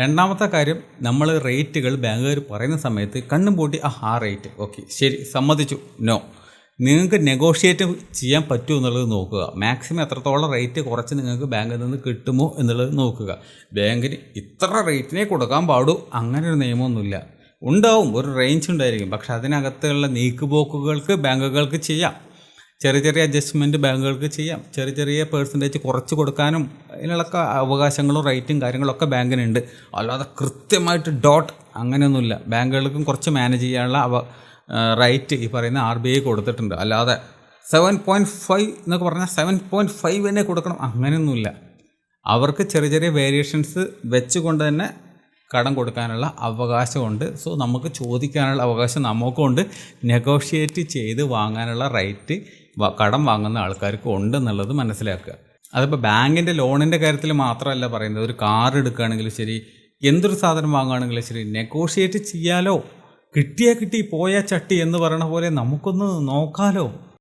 രണ്ടാമത്തെ കാര്യം നമ്മൾ റേറ്റുകൾ ബാങ്കുകാർ പറയുന്ന സമയത്ത് കണ്ണും പൂട്ടി ആ ആ റേറ്റ് ഓക്കെ ശരി സമ്മതിച്ചു നോ. നിങ്ങൾക്ക് നെഗോഷിയേറ്റ് ചെയ്യാൻ പറ്റുമോ എന്നുള്ളത് നോക്കുക. മാക്സിമം എത്രത്തോളം റേറ്റ് കുറച്ച് നിങ്ങൾക്ക് ബാങ്കിൽ നിന്ന് കിട്ടുമോ എന്നുള്ളത് നോക്കുക. ബാങ്കിന് ഇത്ര റേറ്റിനെ കൊടുക്കാൻ പാടൂ അങ്ങനെ ഒരു നിയമമൊന്നുമില്ല. ഉണ്ടാവും ഒരു റേഞ്ച് ഉണ്ടായിരിക്കും പക്ഷെ അതിനകത്തുള്ള നീക്കുപോക്കുകൾക്ക് ബാങ്കുകൾക്ക് ചെയ്യാം. ചെറിയ ചെറിയ അഡ്ജസ്റ്റ്മെന്റ് ബാങ്കുകൾക്ക് ചെയ്യാം. ചെറിയ ചെറിയ പേഴ്സന്റേജ് കുറച്ച് കൊടുക്കാനും അതിനുള്ള അവകാശങ്ങളും റേറ്റും കാര്യങ്ങളൊക്കെ ബാങ്കിനുണ്ട്. അല്ലാതെ കൃത്യമായിട്ട് ഡോട്ട് അങ്ങനെയൊന്നുമില്ല. ബാങ്കുകൾക്കും കുറച്ച് മാനേജ് ചെയ്യാനുള്ള അവ റൈറ്റ് ഈ പറയുന്ന ആർ ബി ഐ കൊടുത്തിട്ടുണ്ട്. അല്ലാതെ സെവൻ പോയിന്റ് ഫൈവ് എന്നൊക്കെ പറഞ്ഞാൽ സെവൻ പോയിന്റ് ഫൈവ് തന്നെ കൊടുക്കണം. അങ്ങനെയൊന്നുമില്ല. അവർക്ക് ചെറിയ ചെറിയ വേരിയേഷൻസ് വെച്ചുകൊണ്ട് തന്നെ കടം കൊടുക്കാനുള്ള അവകാശമുണ്ട്. സോ നമുക്ക് ചോദിക്കാനുള്ള അവകാശം നമുക്കുണ്ട്. നെഗോഷിയേറ്റ് ചെയ്ത് വാങ്ങാനുള്ള റൈറ്റ് കടം വാങ്ങുന്ന ആൾക്കാർക്ക് ഉണ്ട് എന്നുള്ളത് മനസ്സിലാക്കുക. അതിപ്പോൾ ബാങ്കിന്റെ ലോണിന്റെ കാര്യത്തിൽ മാത്രമല്ല പറയുന്നത്. ഒരു കാർ എടുക്കുകയാണെങ്കിലും ശരി എന്തൊരു സാധനം വാങ്ങുകയാണെങ്കിലും ശരി നെഗോഷിയേറ്റ് ചെയ്യാലോ? കിട്ടിയാൽ കിട്ടി പോയാൽ ചട്ടി എന്ന് പറയണ പോലെ നമുക്കൊന്ന് നോക്കാലോ?